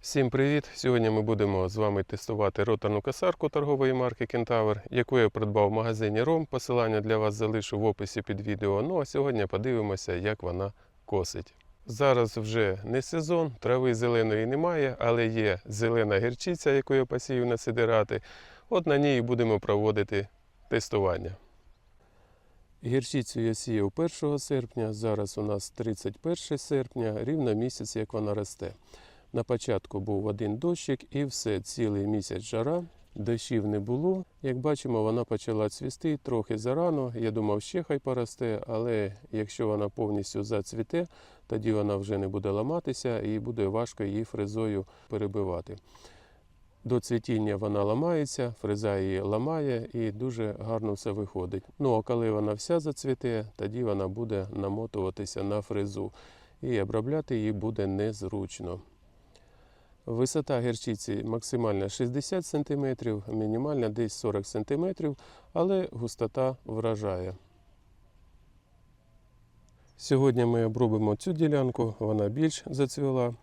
Всім привіт! Сьогодні ми будемо з вами тестувати роторну косарку торгової марки Кентавр, яку я придбав в магазині Ром. Посилання для вас залишу в описі під відео. Ну а сьогодні подивимося, як вона косить. Зараз вже не сезон, трави зеленої немає, але є зелена гірчиця, яку я посію на сидирати. От на ній будемо проводити тестування. Гірчицю я сіяв 1 серпня, зараз у нас 31 серпня, рівно місяць, як вона росте. На початку був один дощик і все, цілий місяць жара. Дощів не було. Як бачимо, вона почала цвісти трохи зарано. Я думав, ще хай поросте, але якщо вона повністю зацвіте, тоді вона вже не буде ламатися і буде важко її фрезою перебивати. До цвітіння вона ламається, фреза її ламає і дуже гарно все виходить. Ну а коли вона вся зацвіте, тоді вона буде намотуватися на фрезу і обробляти її буде незручно. Висота гірчиці максимальна 60 см, мінімальна десь 40 см, але густота вражає. Сьогодні ми обробимо цю ділянку, вона більш зацвіла,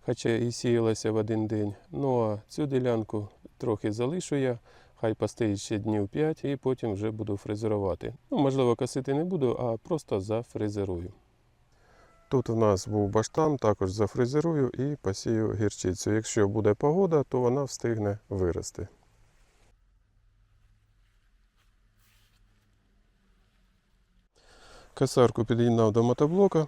хоча і сіялася в один день. Ну а цю ділянку трохи залишу я, хай постоїть ще днів 5 і потім вже буду фрезерувати. Ну, можливо, косити не буду, а просто зафрезерую. Тут у нас був баштан, також зафрезерую і посію гірчицю. Якщо буде погода, то вона встигне вирости. Косарку під'єднав до мотоблока.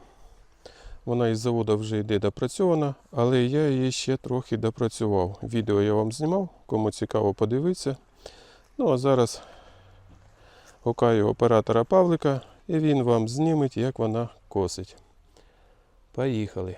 Вона із заводу вже йде допрацьована, але я її ще трохи допрацював. Відео я вам знімав, кому цікаво подивитися. Ну а зараз гукаю оператора Павлика і він вам зніметь, як вона косить. Поїхали.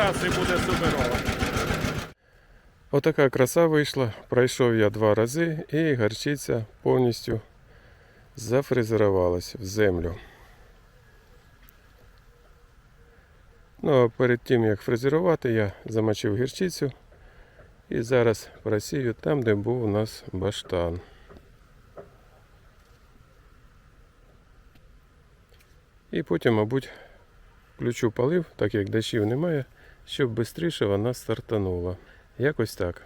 Раз і буде суперово. Отака краса вийшла. Пройшов я два рази і гарчиця повністю зафрезерувалась в землю. Ну а перед тим як фрезерувати, я замочив гірчицю і зараз просію там, де був у нас баштан. І потім, мабуть, включу полив, так як дощів немає, щоб швидше вона стартанула. Якось так.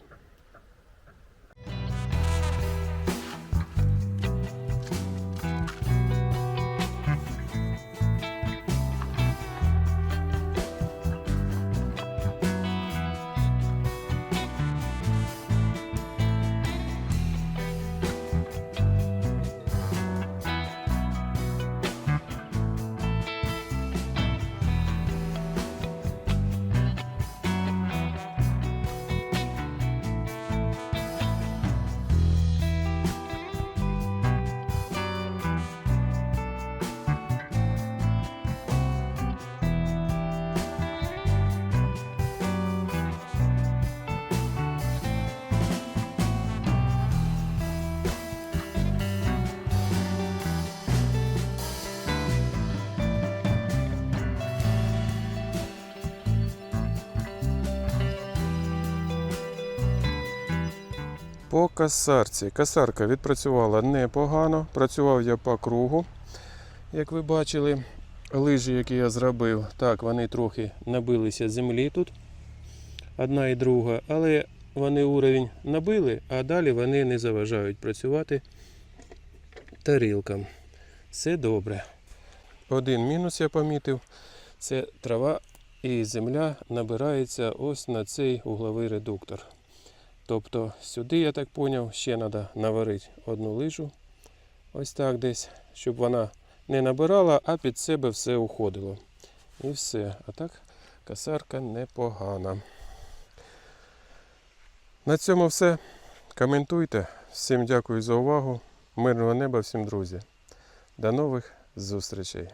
По касарці. Касарка відпрацювала непогано. Працював я по кругу. Як ви бачили, лижі, які я зробив, так, вони трохи набилися землі тут. Одна і друга, але вони уровень набили, а далі вони не заважають працювати тарілкам. Все добре. Один мінус я помітив. Це трава і земля набирається ось на цей угловий редуктор. Тобто сюди, я так зрозумів, ще треба наварити одну лижу. Ось так десь, щоб вона не набирала, а під себе все уходило. І все. А так касарка непогана. На цьому все. Коментуйте. Всім дякую за увагу. Мирного неба всім, друзі. До нових зустрічей.